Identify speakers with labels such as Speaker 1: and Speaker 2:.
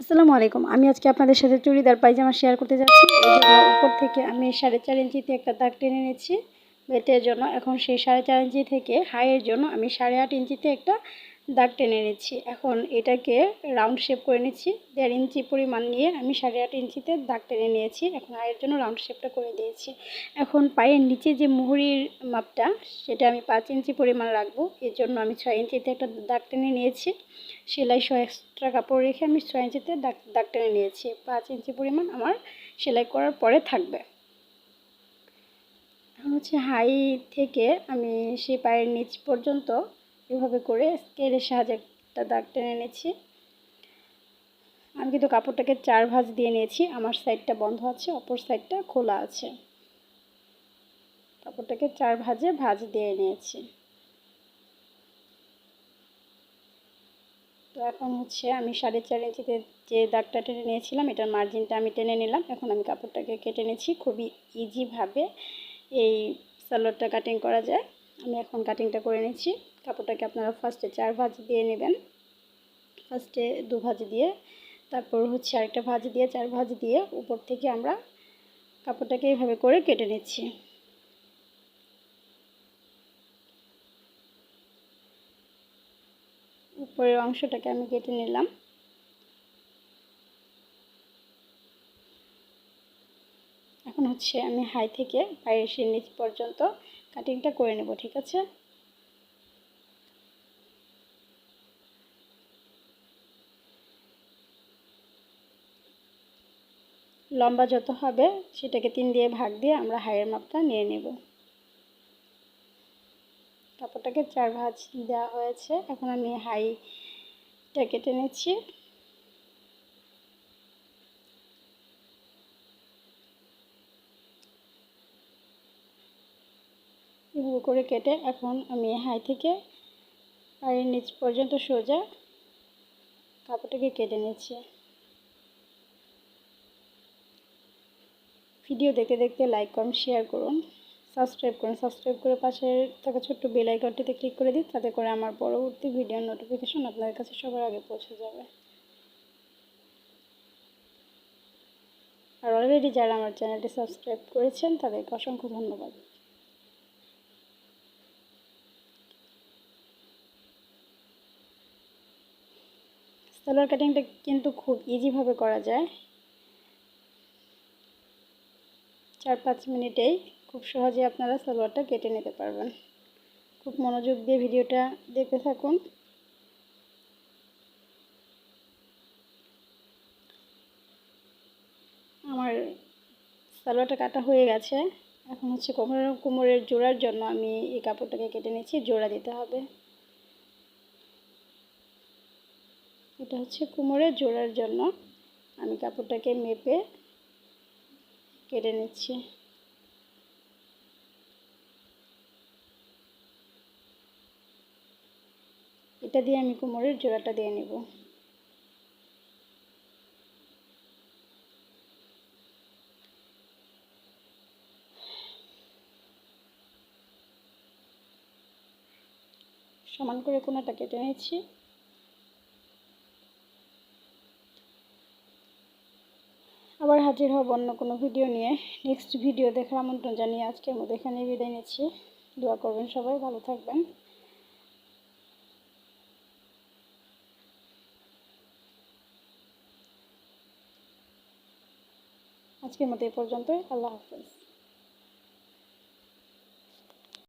Speaker 1: আসসালামু আলাইকুম। আমি আজকে আপনাদের সাথে চুড়িদার পায়জামা শেয়ার করতে যাচ্ছি। উপর থেকে আমি সাড়ে চার ইঞ্চিতে একটা দাগ টেনে নিচ্ছি বেটের জন্য। এখন সেই সাড়ে চার ইঞ্চি থেকে হাইয়ের জন্য আমি সাড়ে আট ইঞ্চিতে একটা দাগ টেনে নিচ্ছি এখন এটাকে রাউন্ড শেপ করে নিচ্ছি। দেড় ইঞ্চি পরিমাণ নিয়ে আমি সাড়ে আট ইঞ্চিতে দাগ টেনে নিয়েছি। এখন হাইয়ের জন্য রাউন্ড শেপটা করে দিয়েছি। এখন পায়ের নিচে যে মুহুরির মাপটা, সেটা আমি পাঁচ ইঞ্চি পরিমাণ রাখব। এর জন্য আমি ছয় ইঞ্চিতে একটা দাগ টেনে নিয়েছি। সেলাই সহ এক্সট্রা কাপড় রেখে আমি ছয় ইঞ্চিতে দাগ দাগ টেনে নিয়েছি। পাঁচ ইঞ্চি পরিমাণ আমার সেলাই করার পরে থাকবে। এখন হচ্ছে হাই থেকে আমি সেই পায়ের নিচ পর্যন্ত এভাবে করে স্কেলের সাহায্যে একটা দাগ টেনে নিয়েছি আমি কিন্তু কাপড়টাকে চার ভাঁজ দিয়ে নিয়েছি। আমার সাইডটা বন্ধ আছে, অপর সাইডটা খোলা আছে। কাপড়টাকে চার ভাঁজে ভাঁজ দিয়ে নিয়েছি। তো এখন হচ্ছে আমি সাড়ে চার ইঞ্চিতে যে দাগটা টেনে নিয়েছিলাম, এটার মার্জিনটা আমি টেনে নিলাম। এখন আমি কাপড়টাকে কেটে নিয়েছি খুবই ইজিভাবে এই সালোয়ারটা কাটিং করা যায়। আমি এখন কাটিংটা করে নিচ্ছি। কাপড়টাকে আপনারা ফার্স্টে চার ভাজ দিয়ে নেবেন। ফার্স্টে দু ভাজ দিয়ে, তারপর হচ্ছে আরেকটা ভাজ দিয়ে, চার ভাজ দিয়ে উপর থেকে আমরা কাপড়টাকে এইভাবে করে কেটে নিচ্ছি। উপরের অংশটাকে আমি কেটে নিলাম। এখন হচ্ছে আমি হাই থেকে পায়ের নিচ পর্যন্ত কাটিংটা করে নেব, ঠিক আছে? লম্বা যত হবে, সেটাকে তিন দিয়ে ভাগ দিয়ে আমরা হাইয়ের মাপটা নিয়ে নেব। কাপড়টাকে চার ভাঁজ দেওয়া হয়েছে। এখন আমি হাইটা কেটে নিচ্ছি। এভাবে করে কেটে এখন আমি হাই থেকে পায়ের নিচ পর্যন্ত সোজা কাপড়টাকে কেটে নিচ্ছি। ভিডিও দেখতে দেখতে লাইক কমেন্ট শেয়ার করুন সাবস্ক্রাইব করুন সাবস্ক্রাইব করে পাশে থাকা ছোট্ট বেল আইকনটিতে ক্লিক করে দিন, তাতে করে আমার পরবর্তী ভিডিওর নোটিফিকেশন আপনাদের কাছে সবার আগে পৌঁছে যাবে। আর অলরেডি যারা আমার চ্যানেলটি সাবস্ক্রাইব করেছেন, তাদেরকে অসংখ্য ধন্যবাদ। সালোয়ার কাটিংটা কিন্তু খুব ইজিভাবে করা যায়। চার পাঁচ মিনিটেই খুব সহজে আপনারা সালোয়ারটা কেটে নিতে পারবেন। খুব মনোযোগ দিয়ে ভিডিওটা দেখতে থাকুন। আমার সালোয়ারটা কাটা হয়ে গেছে। এখন হচ্ছে কোমরের কোমরের জোড়ার জন্য আমি এই কাপড়টাকে কেটে নিচ্ছি, জোড়া দিতে হবে। এটা হচ্ছে কোমরের জোড়ার জন্য। আমি কাপড়টাকে মেপে কেটে নিচ্ছি। এটা দিয়ে আমি কোমরের জোড়াটা দিয়ে নেব। সমান করে কোনাটা কেটে নিচ্ছি। আবার হাজির হব অন্য কোনো ভিডিও নিয়ে। নেক্সট ভিডিও দেখার আমন্ত্রণ জানিয়ে আজকের মতো এখানে বিদায় নিচ্ছি। দোয়া করবেন সবাই, ভালো থাকবেন। আজকের মতো এই পর্যন্তই। আল্লাহ হাফেজ।